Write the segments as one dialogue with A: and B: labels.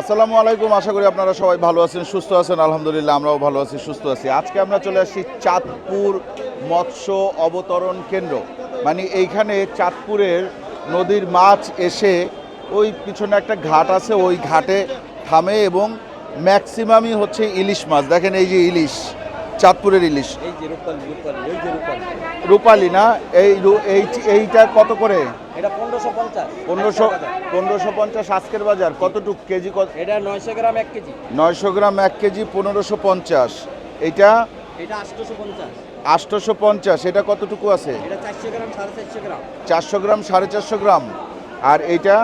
A: আসসালামু আলাইকুম আশা করি আপনারা সবাই ভালো আছেন সুস্থ আছেন আলহামদুলিল্লাহ আমরাও ভালো আছি সুস্থ আছি। আজকে আমরা চলে আসছি চাঁদপুর মৎস্য অবতরণ কেন্দ্র। মানে এইখানে চাঁদপুরের নদীর মাছ এসে ওই পিছনে একটা ঘাট আছে ওই ঘাটে থামে এবং ম্যাক্সিমামই হচ্ছে ইলিশ মাছ। দেখেন এই যে ইলিশ চাঁদপুরের ইলিশ।
B: রূপালি
A: না এই এই এইটা কত করে?
B: এটা পনেরোশো পঞ্চাশ।
A: পনেরোশো পনেরোশো পঞ্চাশ আজকের বাজার। কতটুক কেজি কত?
B: এটা নয়শো গ্রাম এক কেজি।
A: নয়শো গ্রাম এক কেজি পনেরোশো পঞ্চাশ। এটা?
B: এটা আটশোশো পঞ্চাশ।
A: আটশোশো পঞ্চাশ। এটা কতটুকু আছে?
B: এটা চারশো গ্রাম সাড়ে চারশো গ্রাম।
A: চারশো গ্রাম সাড়ে চারশো গ্রাম। আর এইটা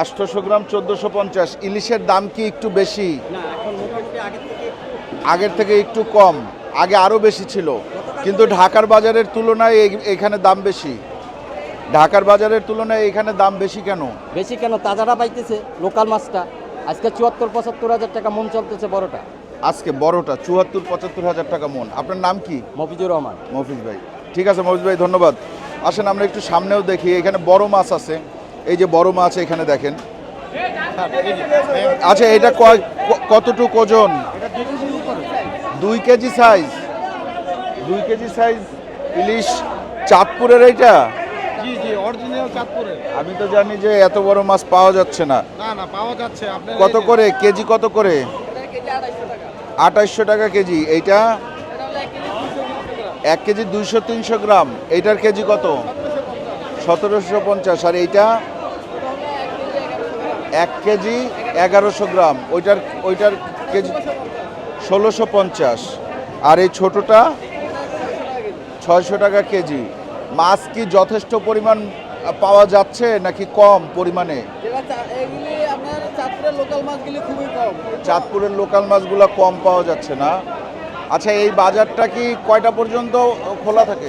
B: আটশোশো গ্রাম চোদ্দোশো পঞ্চাশ।
A: ইলিশের দাম কি একটু বেশি?
B: এখন আগের থেকে
A: একটু কম। আগে আরও বেশি ছিল। কিন্তু ঢাকার বাজারের তুলনায় এখানে দাম বেশি। ঢাকার বাজারের তুলনায় এখানে দাম বেশি কেন?
B: বেশি কেন? তাজাটা পাইতেছে লোকাল মাছটা। আজকে চুয়াত্তর পঁচাত্তর হাজার টাকা মন চলতেছে বড়টা।
A: আজকে বড়টা চুয়াত্তর পঁচাত্তর হাজার টাকা মন। আপনার নাম কি?
B: মফিজুর রহমান।
A: মফিজ ভাই। ঠিক আছে মফিজ ভাই ধন্যবাদ। আসেন আমরা একটু সামনেও দেখি এখানে বড় মাছ আছে। এই যে বড় মাছ এখানে দেখেন। আচ্ছা এটা কতটুকু ওজন? দুই কেজি সাইজ দুই কেজি সাইজ ইলিশ চাঁদপুরের এইটা?
C: অরিজিনাল চাঁদপুরের।
A: আমি তো জানি যে এত বড় মাছ পাওয়া যাচ্ছে না।
C: না না পাওয়া যাচ্ছে। আপনার
A: কত করে? কেজি কত করে? আঠাইশশো টাকা। কেজি। এইটা এক কেজি দুইশো তিনশো গ্রাম। এইটার কেজি কত? সতেরোশো পঞ্চাশ। আর এইটা এক কেজি এগারোশো গ্রাম। ওইটার ওইটার কেজি ষোলোশো পঞ্চাশ। আর এই ছোটোটা ছয়শো টাকা কেজি। মাছ কি যথেষ্ট পরিমাণ পাওয়া যাচ্ছে নাকি কম পরিমাণে?
B: চাঁদপুরের লোকাল মাছগুলি কম।
A: পাওয়া যাচ্ছে না? আচ্ছা এই বাজারটা কি কয়টা পর্যন্ত খোলা থাকে?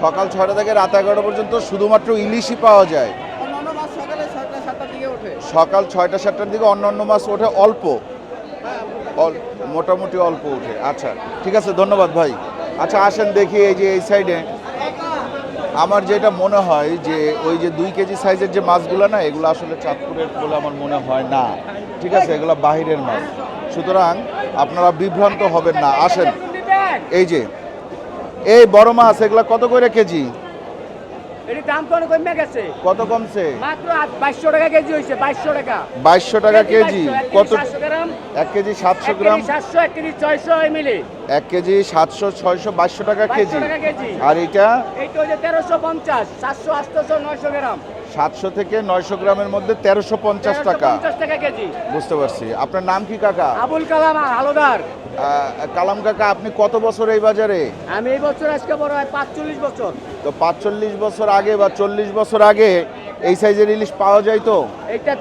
B: সকাল
A: ছয়টা থেকে রাত এগারোটা পর্যন্ত। শুধুমাত্র ইলিশই পাওয়া যায়?
B: সকালে
A: ছয়টা সাতটার দিকে অন্য অন্য মাছ ওঠে অল্প? অল- মোটামুটি অল্প ওঠে। আচ্ছা ঠিক আছে ধন্যবাদ ভাই। আচ্ছা আসেন দেখি এই যে এই সাইডে আমার যেটা মনে হয় যে ওই যে দুই কেজি সাইজের যে মাছগুলো না, এগুলো আসলে চাঁদপুরের বলে আমার মনে হয় না। ঠিক আছে, এগুলো বাহিরের মাছ। সুতরাং আপনারা বিভ্রান্ত হবেন না। আসেন। এই যে, এই বড় মাছ, এগুলো কত করে কেজি?
D: এটির দাম তো অনেক কমে গেছে।
A: কত কমছে?
D: মাত্র টাকা কেজি হয়েছে বাইশশো টাকা।
A: বাইশশো টাকা কেজি কত
D: সাতশো গ্রাম।
A: এক কেজি সাতশো
D: এক
A: গ্রাম।
D: কেজি সাতশো এক কেজি ছয়শো এমএলএ
A: এক কেজি সাতশো ছয়শো বাইশশো টাকা কেজি। আর এটা
D: এইটা হচ্ছে তেরোশো পঞ্চাশ সাতশো আটশো নয়শো গ্রাম।
A: সাতশো থেকে নয়শো গ্রামের মধ্যে তেরোশো পঞ্চাশ টাকা।
D: কেজি।
A: বুঝতে পারছি। আপনার নাম কি কাকা?
D: আবুল কালাম আলোদার
A: কালাম কাকা আপনি কত বছর এই বাজারে?
D: আমি এই বছর আজকে বড় হয় পাঁচচল্লিশ বছর।
A: তো পাঁচচল্লিশ বছর আগে বা চল্লিশ বছর আগে এই সাইজের ইলিশ পাওয়া যায় তো?
D: এইটা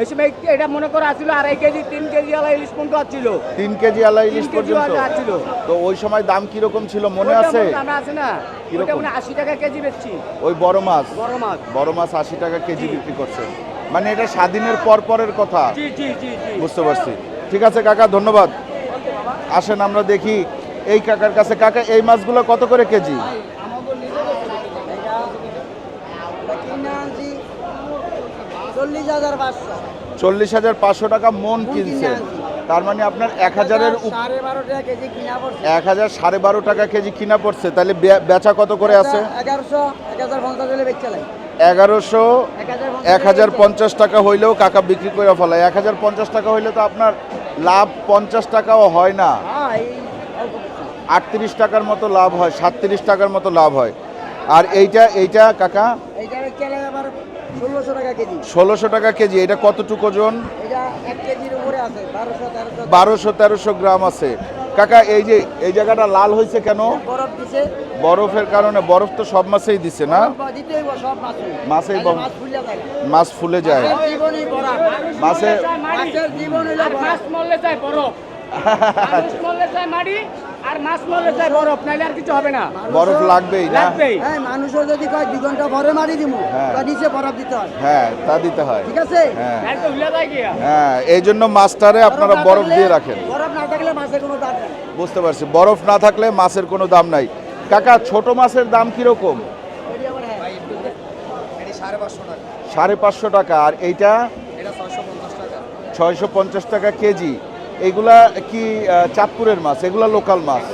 D: এই সময় এটা মনে করো আসছিল আড়াই কেজি তিন কেজি আলা ইলিশ পর্যন্ত আসছিল
A: তিন কেজি আলা ইলিশ পর্যন্ত?
D: আসছিল
A: তো ওই সময় দাম কীরকম ছিল মনে আছে?
D: আমরা আছে না।
A: কীরকম?
D: মানে আশি টাকা কেজি বেচছি।
A: ওই বড় মাছ?
D: বড় মাছ।
A: বড় মাছ আশি টাকা কেজি বিক্রি করছে। মানে এটা স্বাধীনের পর পরের কথা
D: জি জি জি।
A: বুঝতে পারছি। ঠিক আছে কাকা ধন্যবাদ। আসেন আমরা দেখি এই কাকার কাছে। কাকা এই মাছগুলো কত করে কেজি?
B: চল্লিশ হাজার পাঁচশো।
A: টাকা মন কিনছে। তার মানে আপনার এক হাজারের এক হাজার সাড়ে বারো টাকা কেজি কিনা পড়ছে তাহলে বেচা কত করে আছে?
B: এগারোশো এক হাজার পঞ্চাশ
A: টাকা হইলেও কাকা বিক্রি করে ফেলায়। এক হাজার পঞ্চাশ টাকা হইলে তো আপনার লাভ পঞ্চাশ টাকাও হয় না।
B: হ্যাঁ
A: আটত্রিশ টাকার মতো লাভ হয় সাতত্রিশ টাকার মতো লাভ হয়। আর এইটা এইটা কাকা?
B: ষোলোশো টাকা কেজি।
A: ষোলোশো টাকা কেজি এটা কতটুকু ওজন?
B: এটা এক কেজির উপরে আছে বারোশো তেরোশো।
A: গ্রাম আছে। কাকা এই যে এই জায়গাটা লাল হয়েছে কেন? বরফের কারণে বরফ তো সব মাছেই দিছে না? মাছেই। বরফ-
B: মাছ
A: ফুলে যায়।
B: মাছের
A: মাছে
B: জীবন বরফ।
D: আর মাছ মরলে চাই বরফ নাইলে আর কিছু হবে না।
A: বরফ লাগবেই না?
D: লাগবেই।
B: হ্যাঁ মানুষও যদি কয় দুই ঘণ্টা পরে মারি দিব
A: হ্যাঁ।
B: তা নিচে বরফ দিতে হয়।
A: হ্যাঁ তা দিতে হয়।
B: ঠিক আছে?
A: হ্যাঁ।
D: তো হুলে যায় গিয়া।
A: হ্যাঁ এই জন্য মাছটারে আপনারা বরফ
B: থাকলে-
A: দিয়ে রাখেন।
B: বরফ না থাকলে মাছের কোনো দাম নেই।
A: বুঝতে পারছি। বরফ না থাকলে মাছের কোনো দাম নাই। কাকা ছোট মাছের দাম কীরকম?
B: হ্যাঁ
C: সাড়ে পাঁচশো টাকা।
A: আর এইটা? ছয়শো পঞ্চাশ টাকা কেজি। এইগুলা কি চাঁদপুরের মাছ? এগুলা লোকাল মাছ।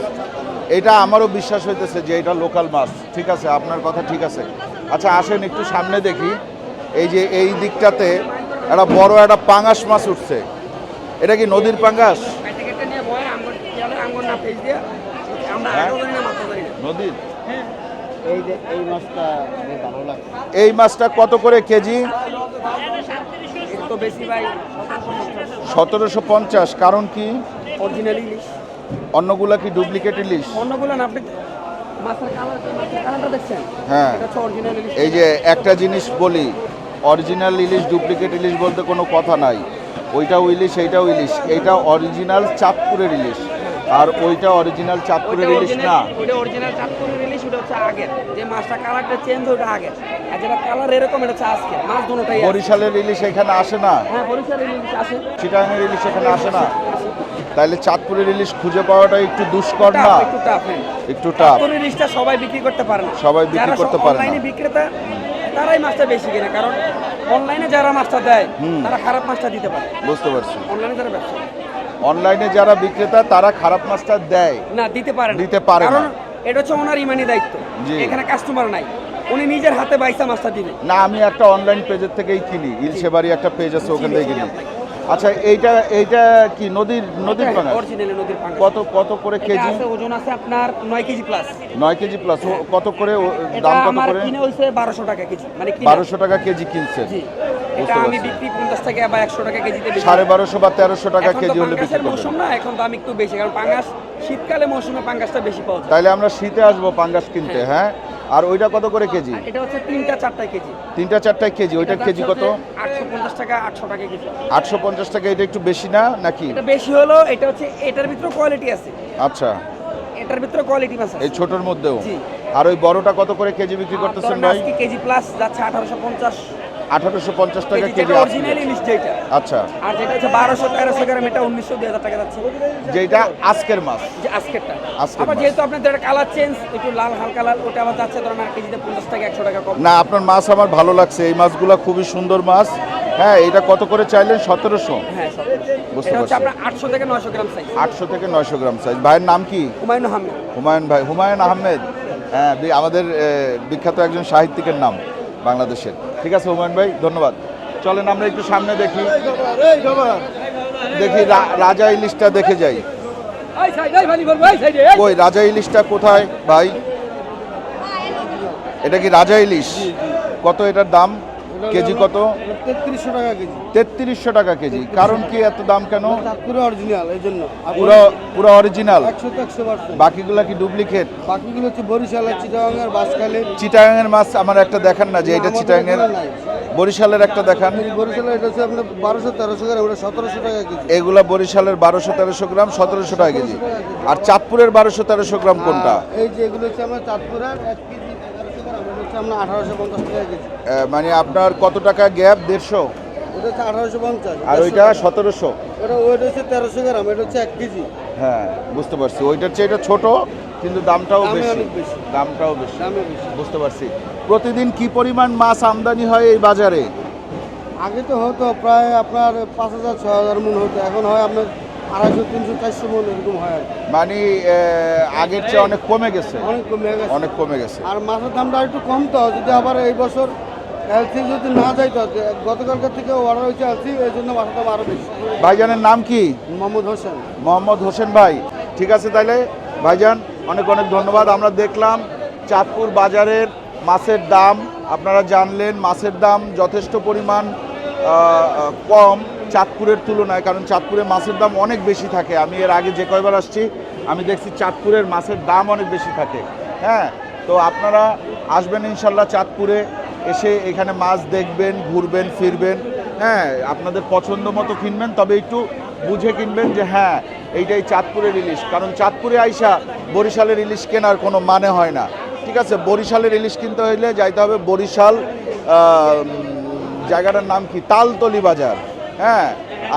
A: এটা আমারও বিশ্বাস হইতেছে যে এটা লোকাল মাছ। ঠিক আছে আপনার কথা ঠিক আছে। আচ্ছা আসেন একটু সামনে দেখি। এই যে এই দিকটাতে একটা বড় একটা পাঙাশ মাছ উঠছে। এটা কি নদীর পাঙ্গাস হ্যাঁ? নদীর?
B: এই মাছটা
A: কত করে কেজি?
B: তো বেশি ভাই
A: সতেরোশো পঞ্চাশ কারণ কি?
B: অরিজিনাল ইলিশ
A: অন্যগুলা কি ডুপ্লিকেট ইলিশ
B: অন্যগুলো না আপনি
A: হ্যাঁ। এই যে একটা জিনিস বলি অরিজিনাল ইলিশ ডুপ্লিকেট ইলিশ বলতে কোনো কথা নাই। ওইটাও ইলিশ এইটাও ইলিশ এইটা অরিজিনাল চাঁদপুরের ইলিশ আর ওইটা অরিজিনাল চাঁদপুরের ইলিশ না?
B: ওটা অরিজিনাল চাঁদপুরের ইলিশ ওটা হচ্ছে আগের। যে মাছটা কালারটা চেঞ্জ ওটা আগের। আর যেটা কালার এরকম এটা হচ্ছে আজকে মাছ দুটোটাই আছে।
A: বরিশালের ইলিশ এখানে আসে না?
B: হ্যাঁ বরিশালের ইলিশ আছে
A: চিটাঙের ইলিশ এখানে আসে না? তাইলে চাঁদপুরের ইলিশ খুঁজে পাওয়াটা একটু দুষ্কর না?
B: একটু টাফ হ্যাঁ।
A: একটু টাফ
B: চাঁদপুরের ইলিশটা সবাই বিক্রি করতে পারে না।
A: সবাই বিক্রি করতে পারে না।
B: অনলাইনে বিক্রেতা তারাই মাছটা বেশি কেনে। কারণ অনলাইনে যারা মাছটা দেয়
A: হুম।
B: তারা খারাপ মাছটা দিতে পারে।
A: বুঝতে পারছি।
B: অনলাইনে যারা ব্যবসা
A: অনলাইনে যারা বিক্রেতা তারা খারাপ মাছটা দেয়।
B: না দিতে পারে না।
A: দিতে পারে না।
B: এটা হচ্ছে ওনার ইমানি দায়িত্ব। এখানে কাস্টমার নাই। উনি নিজের হাতে বাইসা মাছটা দিবে।
A: না আমি একটা অনলাইন পেজের থেকেই কিনি। ইলশেবাড়ি একটা পেজ আছে ওখান থেকে কিনি। আচ্ছা এইটা এইটা কি নদীর নদীর পাঙাশ
B: অরিজিনাল নদীর পাঙ্গাস
A: কত কত করে কেজি?
B: আছে ওজন আছে আপনার নয় কেজি প্লাস
A: নয় কেজি প্লাস কত করে
B: এটা
A: দাম কত
B: আমার কিনে হইছে বারোশো টাকা কেজি। মানে কিনা।
A: বারোশো টাকা কেজি কিনছে।
B: জি। এটা আমি। বিক্রি পঞ্চাশ টাকা বা একশো টাকা কেজিতে
A: সাড়ে বারোশো বা তেরোশো টাকা কেজি হলে বিক্রি করবেন।
B: মৌসুম না এখন দাম একটু বেশি কারণ পাঙ্গাস শীতকালে মৌসুমে পাঙ্গাসটা বেশি পাওয়া যায়।
A: তাইলে আমরা শীতে আসব পাঙ্গাস কিনতে হ্যাঁ। আর ওইটা কত করে কেজি?
B: এটা হচ্ছে তিনটা চারটা কেজি।
A: তিনটা চারটায় কেজি ওইটার কেজি কত?
B: আটশো পঞ্চাশ টাকা আটশো টাকা কেজি।
A: আটশো পঞ্চাশ টাকা এটা একটু বেশি না নাকি?
B: এটা বেশি হলো এটা হচ্ছে এটার ভিতরে কোয়ালিটি আছে।
A: আচ্ছা।
B: এটার ভিতরে কোয়ালিটি মাছ আছে।
A: এই ছোটর মধ্যেও।
B: জি।
A: আর ওই বড়টা কত করে কেজি বিক্রি করতেছেন ভাই?
B: কেজি প্লাস যাচ্ছে আঠারোশো পঞ্চাশ।
A: আঠারোশো পঞ্চাশ টাকা
B: কেজি যেটা ইলিশ যেটা।
A: আচ্ছা।
B: আর যেটা হচ্ছে বারোশো তেরোশো গ্রাম এটা উনিশশো দুই হাজার টাকা যাচ্ছে।
A: যেটা আজকের মাছ।
B: যে আজকেরটা।
A: আজকের
B: আবার। যেহেতু আপনাদের কালার চেঞ্জ একটু লাল হালকা লাল ওটা আবার যাচ্ছে ধরেন আর কেজিতে পঞ্চাশ টাকা একশো টাকা কম।
A: না আপনার মাছ আমার ভালো লাগছে। এই মাছগুলো খুবই সুন্দর মাছ। হ্যাঁ এটা কত করে চাইলেন? সতেরোশো?
B: হ্যাঁ
A: বুঝতে
B: এটা হচ্ছে
A: পারছি।
B: আপনার আটশো থেকে নয়শো গ্রাম সাইজ
A: আটশো থেকে নয়শো গ্রাম সাইজ ভাইয়ের নাম কি?
B: হুমায়ুন আহমেদ।
A: হুমায়ুন ভাই। হুমায়ুন আহমেদ। হ্যাঁ আমাদের বিখ্যাত একজন সাহিত্যিকের নাম। বাংলাদেশের। ঠিক আছে, হুমায়ুন ভাই, ধন্যবাদ। চলেন, আমরা একটু সামনে দেখি। দেখি রাজা ইলিশটা দেখে যাই। ওই রাজা ইলিশটা কোথায়, ভাই? এটা কি রাজা ইলিশ? কত এটার দাম? কেজি কত?
C: তেত্রিশশো টাকা কেজি।
A: তেত্রিশশো টাকা কেজি। কারণ কি এত দাম কেন?
C: পুরো অরিজিনাল এই জন্য।
A: পুরো পুরো অরিজিনাল বাকিগুলা কি ডুপ্লিকেট
C: বাকিগুলো হচ্ছে বরিশালের চিটাগাঙ্গের বাসকালে
A: চিটাগাংয়ের মাছ আমার একটা দেখান না যে এটা চিটাগাংয়ের বরিশালের একটা দেখান।
C: বরিশালের এটা হচ্ছে আপনার বারোশো তেরোশো করে ওটা সতেরোশো টাকা কেজি।
A: এগুলা বরিশালের বারোশো তেরোশো গ্রাম সতেরোশো টাকা কেজি। আর চাঁদপুরের বারোশো তেরোশো গ্রাম কোনটা?
C: এই যে এগুলো হচ্ছে আমার চাঁদপুরের এক কেজি। আঠারোশো পঞ্চাশ টাকা কেজি
A: মানে আপনার কত টাকা গ্যাপ? দেড়শো?
C: এটা হচ্ছে আঠারোশো পঞ্চাশ
A: আর ওইটা সতেরোশো।
C: ওটা ওইটা হচ্ছে তেরোশো গ্রাম এটা হচ্ছে এক কেজি।
A: হ্যাঁ বুঝতে পারছি। ওইটার চেয়ে এটা ছোট কিন্তু দামটাও
C: দামে
A: বেশি। দামটাও বেশি।
C: দামে বেশি।
A: বুঝতে পারছি। প্রতিদিন কি পরিমাণ মাছ আমদানি হয় এই বাজারে?
C: আগে তো হতো প্রায় আপনার পাঁচ হাজার ছ হাজার মন হতো। এখন হয় আপনার আড়াইশো তিনশো চারশো মন এরকম হয়
A: মানে আগের চেয়ে অনেক কমে গেছে।
C: অনেক কমে গেছে।
A: অনেক কমে গেছে।
C: আর মাছের দামটা একটু কম তো যদি আবার এই বছর এলসি যদি না যাইতো যে গতকালকার থেকে অর্ডার হয়েছে এলসি এই জন্য মাছের দাম আরও বেশি।
A: ভাইজানের নাম কি?
C: মোহাম্মদ হোসেন।
A: মোহাম্মদ হোসেন ভাই। ঠিক আছে তাইলে ভাইজান অনেক অনেক ধন্যবাদ। আমরা দেখলাম চাঁদপুর বাজারের মাছের দাম। আপনারা জানলেন মাছের দাম যথেষ্ট পরিমাণ কম। চাঁদপুরের তুলনায়, কারণ চাঁদপুরে মাছের দাম অনেক বেশি থাকে। আমি এর আগে যে কয়বার আসছি, আমি দেখছি চাঁদপুরের মাছের দাম অনেক বেশি থাকে। হ্যাঁ তো আপনারা আসবেন ইনশাল্লাহ চাঁদপুরে, এসে এখানে মাছ দেখবেন, ঘুরবেন, ফিরবেন। হ্যাঁ আপনাদের পছন্দ মতো কিনবেন, তবে একটু বুঝে কিনবেন যে হ্যাঁ এইটাই চাঁদপুরের ইলিশ। কারণ চাঁদপুরে আইসা বরিশালের ইলিশ কেনার কোনো মানে হয় না। ঠিক আছে, বরিশালের ইলিশ কিনতে হইলে যাইতে হবে বরিশাল জায়গাটার নাম কি? তালতলি বাজার। হ্যাঁ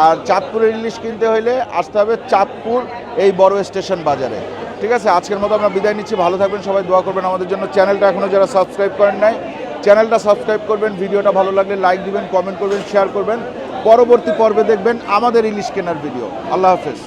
A: আর চাঁদপুরের ইলিশ কিনতে হইলে আসতে হবে চাঁদপুর এই বড় স্টেশন বাজারে। ঠিক আছে? আজকের মতো আমরা বিদায় নিচ্ছি। ভালো থাকবেন, সবাই দোয়া করবেন আমাদের জন্য। চ্যানেলটা এখনও যারা সাবস্ক্রাইব করেন নাই, চ্যানেলটা সাবস্ক্রাইব করবেন, ভিডিওটা ভালো লাগলে লাইক দিবেন, কমেন্ট করবেন, শেয়ার করবেন। পরবর্তী পর্বে দেখবেন আমাদের ইলিশ কেনার ভিডিও। আল্লাহ হাফেজ।